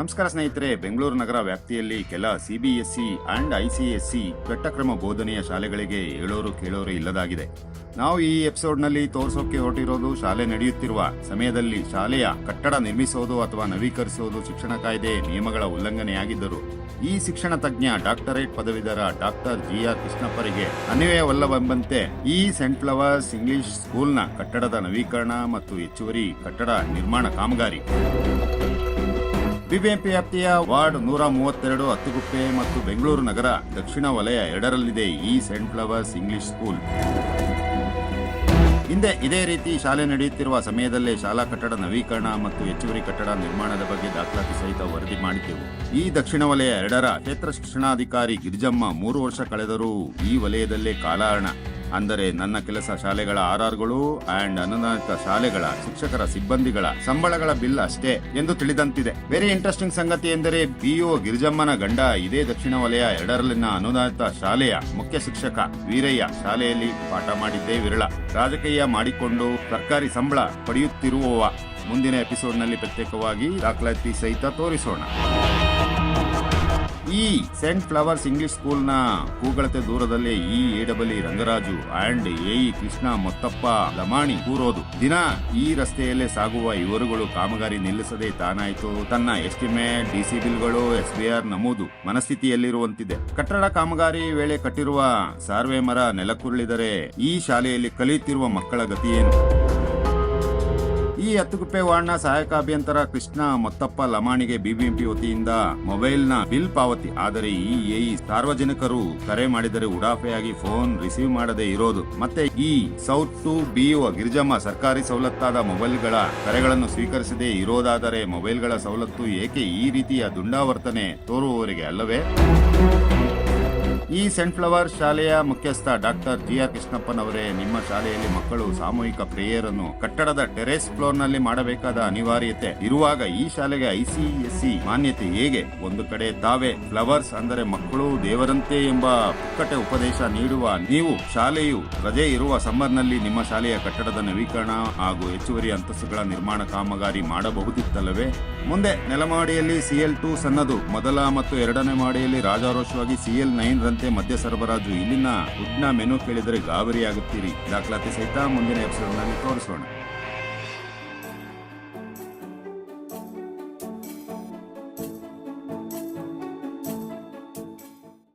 ನಮಸ್ಕಾರ ಸ್ನೇಹಿತರೆ, ಬೆಂಗಳೂರು ನಗರ ವ್ಯಾಪ್ತಿಯಲ್ಲಿ ಕೆಲ ಸಿಬಿಎಸ್ಇ ಅಂಡ್ ಐಸಿಎಸ್ಸಿ ಘಟ್ಟಕ್ರಮ ಬೋಧನೆಯ ಶಾಲೆಗಳಿಗೆ ಹೇಳೋರು ಕೇಳೋರು ಇಲ್ಲದಾಗಿದೆ. ನಾವು ಈ ಎಪಿಸೋಡ್ನಲ್ಲಿ ತೋರಿಸೋಕೆ ಹೊರಟಿರೋದು ಶಾಲೆ ನಡೆಯುತ್ತಿರುವ ಸಮಯದಲ್ಲಿ ಶಾಲೆಯ ಕಟ್ಟಡ ನಿರ್ಮಿಸೋದು ಅಥವಾ ನವೀಕರಿಸೋದು ಶಿಕ್ಷಣ ಕಾಯ್ದೆ ನಿಯಮಗಳ ಉಲ್ಲಂಘನೆಯಾಗಿದ್ದರು, ಈ ಶಿಕ್ಷಣ ತಜ್ಞ ಡಾಕ್ಟರೇಟ್ ಪದವೀಧರ ಡಾಕ್ಟರ್ ಜಿ ಆರ್ ಕೃಷ್ಣಪ್ಪರಿಗೆ ಅನ್ವಯವಲ್ಲವೆಂಬಂತೆ ಈ ಸೆಂಟ್ ಫ್ಲವರ್ಸ್ ಇಂಗ್ಲಿಷ್ ಸ್ಕೂಲ್ನ ಕಟ್ಟಡದ ನವೀಕರಣ ಮತ್ತು ಹೆಚ್ಚುವರಿ ಕಟ್ಟಡ ನಿರ್ಮಾಣ ಕಾಮಗಾರಿ. ಬಿಬಿಎಂಪಿ ವ್ಯಾಪ್ತಿಯ ವಾರ್ಡ್ ನೂರ ಮೂವತ್ತೆರಡು ಹತ್ತುಗುಪ್ಪೆ ಮತ್ತು ಬೆಂಗಳೂರು ನಗರ ದಕ್ಷಿಣ ವಲಯ ಎರಡರಲ್ಲಿದೆ ಈ ಸೆಂಟ್ ಫ್ಲವರ್ಸ್ ಇಂಗ್ಲಿಷ್ ಸ್ಕೂಲ್. ಹಿಂದೆ ಇದೇ ರೀತಿ ಶಾಲೆ ನಡೆಯುತ್ತಿರುವ ಸಮಯದಲ್ಲೇ ಶಾಲಾ ಕಟ್ಟಡ ನವೀಕರಣ ಮತ್ತು ಹೆಚ್ಚುವರಿ ಕಟ್ಟಡ ನಿರ್ಮಾಣದ ಬಗ್ಗೆ ದಾಖಲಾತಿ ಸಹಿತ ವರದಿ ಮಾಡಿದ್ದೆವು. ಈ ದಕ್ಷಿಣ ವಲಯ ಎರಡರ ಕ್ಷೇತ್ರ ಶಿಕ್ಷಣಾಧಿಕಾರಿ ಗಿರಿಜಮ್ಮ ಮೂರು ವರ್ಷ ಕಳೆದರೂ ಈ ವಲಯದಲ್ಲೇ ಕಾಲಹರಣ. ಅಂದರೆ ನನ್ನ ಕೆಲಸ ಶಾಲೆಗಳ ಆರ್ಆರ್ಗಳು ಅಂಡ್ ಅನುದಾನಿತ ಶಾಲೆಗಳ ಶಿಕ್ಷಕರ ಸಿಬ್ಬಂದಿಗಳ ಸಂಬಳಗಳ ಬಿಲ್ ಅಷ್ಟೇ ಎಂದು ತಿಳಿದಂತಿದೆ. ವೆರಿ ಇಂಟ್ರೆಸ್ಟಿಂಗ್ ಸಂಗತಿ ಎಂದರೆ ಬಿಒ ಗಿರಿಜಮ್ಮನ ಗಂಡ ಇದೇ ದಕ್ಷಿಣ ವಲಯ ಎರಡರಲ್ಲಿನ ಅನುದಾನಿತ ಶಾಲೆಯ ಮುಖ್ಯ ಶಿಕ್ಷಕ ವೀರಯ್ಯ ಶಾಲೆಯಲ್ಲಿ ಪಾಠ ಮಾಡಿದ್ದೇ ವಿರಳ. ರಾಜಕೀಯ ಮಾಡಿಕೊಂಡು ಸರ್ಕಾರಿ ಸಂಬಳ ಪಡೆಯುತ್ತಿರುವವ. ಮುಂದಿನ ಎಪಿಸೋಡ್ನಲ್ಲಿ ಪ್ರತ್ಯೇಕವಾಗಿ ದಾಖಲಾತಿ ಸಹಿತ ತೋರಿಸೋಣ. ಈ ಸೆಂಟ್ ಫ್ಲವರ್ಸ್ ಇಂಗ್ಲಿಷ್ ಸ್ಕೂಲ್ನ ಕೂಗಳತೆ ದೂರದಲ್ಲೇ ಈ ಎಡಬಲಿ ರಂಗರಾಜು ಅಂಡ್ ಎ ಕೃಷ್ಣ ಮೊತ್ತಪ್ಪ ಲಮಾಣಿ ಕೂರೋದು. ದಿನ ಈ ರಸ್ತೆಯಲ್ಲೇ ಸಾಗುವ ಇವರುಗಳು ಕಾಮಗಾರಿ ನಿಲ್ಲಿಸದೆ ತಾನಾಯಿತು. ತನ್ನ ಎಸ್ಟಿಮೇಟ್ ಡಿಸಿ ಬಿಲ್ಗಳು ಆರ್ ನಮೂದು ಮನಸ್ಥಿತಿಯಲ್ಲಿರುವಂತಿದೆ. ಕಟ್ಟಡ ಕಾಮಗಾರಿ ವೇಳೆ ಕಟ್ಟಿರುವ ಸಾರ್ವೆ ಮರ ನೆಲಕ್ಕುರುಳಿದರೆ ಈ ಶಾಲೆಯಲ್ಲಿ ಕಲಿಯುತ್ತಿರುವ ಮಕ್ಕಳ ಗತಿಯೇನು ಈ ಹತ್ತುಗುಪ್ಪೆ ವಾರ್ಡ್ನ ಸಹಾಯಕ ಅಭಿಯಂತರ ಕೃಷ್ಣ ಮೊತ್ತಪ್ಪ ಲಮಾಣಿಗೆ ಬಿಬಿಎಂಪಿ ವತಿಯಿಂದ ಮೊಬೈಲ್ನ ಬಿಲ್ ಪಾವತಿ. ಆದರೆ ಈ ಎಇ ಸಾರ್ವಜನಿಕರು ಕರೆ ಮಾಡಿದರೆ ಉಡಾಫೆಯಾಗಿ ಫೋನ್ ರಿಸೀವ್ ಮಾಡದೇ ಇರೋದು. ಮತ್ತೆ ಈ ಸೌತ್ ಟು ಬಿಒ ಗಿರಿಜಮ್ಮ ಸರ್ಕಾರಿ ಸವಲತ್ತಾದ ಮೊಬೈಲ್ಗಳ ಕರೆಗಳನ್ನು ಸ್ವೀಕರಿಸದೇ ಇರೋದಾದರೆ ಮೊಬೈಲ್ಗಳ ಸವಲತ್ತು ಏಕೆ ಈ ರೀತಿಯ ದುಂಡಾವರ್ತನೆ ತೋರುವವರಿಗೆ ಅಲ್ಲವೇ? ಈ ಸೆಂಟ್ ಫ್ಲವರ್ ಶಾಲೆಯ ಮುಖ್ಯಸ್ಥ ಡಾಕ್ಟರ್ ಜಿ ಆರ್ ಕೃಷ್ಣಪ್ಪನವರೇ, ನಿಮ್ಮ ಶಾಲೆಯಲ್ಲಿ ಮಕ್ಕಳು ಸಾಮೂಹಿಕ ಪ್ರೇಯರ್ ಅನ್ನು ಕಟ್ಟಡದ ಟೆರೆಸ್ ಫ್ಲೋರ್ನಲ್ಲಿ ಮಾಡಬೇಕಾದ ಅನಿವಾರ್ಯತೆ ಇರುವಾಗ ಈ ಶಾಲೆಗೆ ಐಸಿಎಸ್ಸಿ ಮಾನ್ಯತೆ ಹೇಗೆ? ಒಂದು ಕಡೆ ತಾವೇ ಫ್ಲವರ್ಸ್ ಅಂದರೆ ಮಕ್ಕಳು ದೇವರಂತೆ ಎಂಬ ಪುಕ್ಕಟೆ ಉಪದೇಶ ನೀಡುವ ನೀವು ಶಾಲೆಯು ರಜೆ ಇರುವ ಸಮ್ಮರ್ನಲ್ಲಿ ನಿಮ್ಮ ಶಾಲೆಯ ಕಟ್ಟಡದ ನವೀಕರಣ ಹಾಗೂ ಹೆಚ್ಚುವರಿ ಅಂತಸ್ತುಗಳ ನಿರ್ಮಾಣ ಕಾಮಗಾರಿ ಮಾಡಬಹುದಿತ್ತಲ್ಲವೇ? ಮುಂದೆ ನೆಲಮಾಡಿಯಲ್ಲಿ ಸಿಎಲ್ ಟೂ ಸನ್ನದು, ಮೊದಲ ಮತ್ತು ಎರಡನೇ ಮಾಡಿಯಲ್ಲಿ ರಾಜಾರೋಷವಾಗಿ ಸಿಎಲ್ ನೈನ್ ರಂತೆ ಮದ್ಯ ಸರಬರಾಜು ಇಲ್ಲಿನ ಉಡ್ನ ಮೆನು ಕೇಳಿದರೆ ಗಾಬರಿಯಾಗುತ್ತೀರಿ. ದಾಖಲಾತಿ ಸಹಿತ ಮುಂದಿನ ಎಪಿಸೋಡ್ನಲ್ಲಿ ತೋರಿಸೋಣ.